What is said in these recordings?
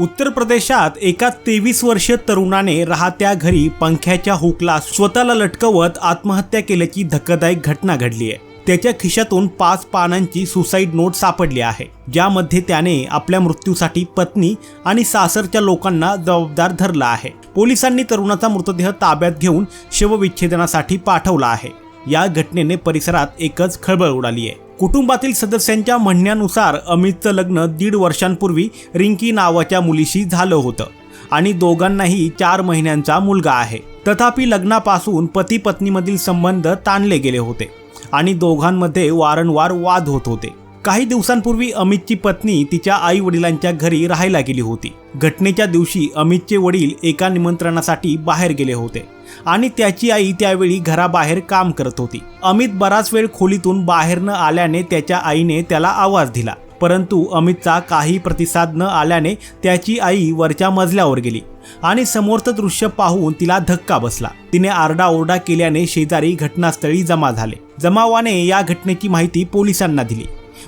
उत्तर प्रदेशात एका तेवीस वर्षीय तरुणाने राहत्या घरी पंख्याच्या हुकला स्वतःला लटकवत आत्महत्या केल्याची धक्कादायक घटना घडली आहे. त्याच्या खिशातून पाच पानांची सुसाईड नोट सापडली आहे. ज्यामध्ये त्याने आपल्या मृत्यूसाठी पत्नी आणि सासरच्या लोकांना जबाबदार धरला आहे. पोलिसांनी तरुणाचा मृतदेह ताब्यात घेऊन शवविच्छेदनासाठी पाठवला आहे. या घटनेने परिसरात एकच खळबळ उडाली आहे. कुटुंबातील सदस्यांच्या म्हणण्यानुसार अमितचं लग्न दीड वर्षांपूर्वी रिंकी नावाच्या मुलीशी झालं होतं आणि दोघांनाही चार महिन्यांचा मुलगा आहे. तथापि लग्नापासून पती पत्नीमधील संबंध ताणले गेले होते आणि दोघांमध्ये वारंवार वाद होत होते. काही दिवसांपूर्वी अमितची पत्नी तिच्या आई वडिलांच्या घरी राहायला गेली होती. घटनेच्या दिवशी अमितचे वडील एका निमंत्रणासाठी बाहेर गेले होते आणि त्याची आई त्यावेळी घराबाहेर काम करत होती. अमित बराच वेळ खोलीतून बाहेर न आल्याने त्याच्या आईने त्याला आवाज दिला. परंतु अमितचा काही प्रतिसाद न आल्याने त्याची आई वरच्या मजल्यावर गेली आणि समोरचं दृश्य पाहून तिला धक्का बसला. तिने आरडाओरडा केल्याने शेजारी घटनास्थळी जमा झाले. जमावाने या घटनेची माहिती पोलिसांना दिली.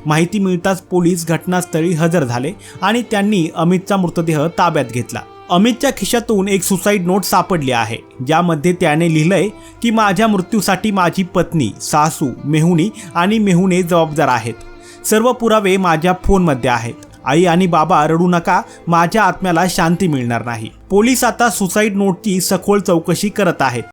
माहिती मिळताच पोलीस घटनास्थळी हजर झाले आणि त्यांनी अमितचा मृतदेह ताब्यात घेतला. अमितच्या खिशातून एक सुसाईड नोट सापडली आहे ज्यामध्ये त्याने लिहिलंय की माझ्या मृत्यूसाठी माझी पत्नी सासू मेहुणी आणि मेहुणे जबाबदार आहेत. सर्व पुरावे माझ्या फोनमध्ये आहेत. आई आणि बाबा रडू नका माझ्या आत्म्याला शांती मिळणार नाही. पोलीस आता सुसाईड नोटची सखोल चौकशी करत आहेत.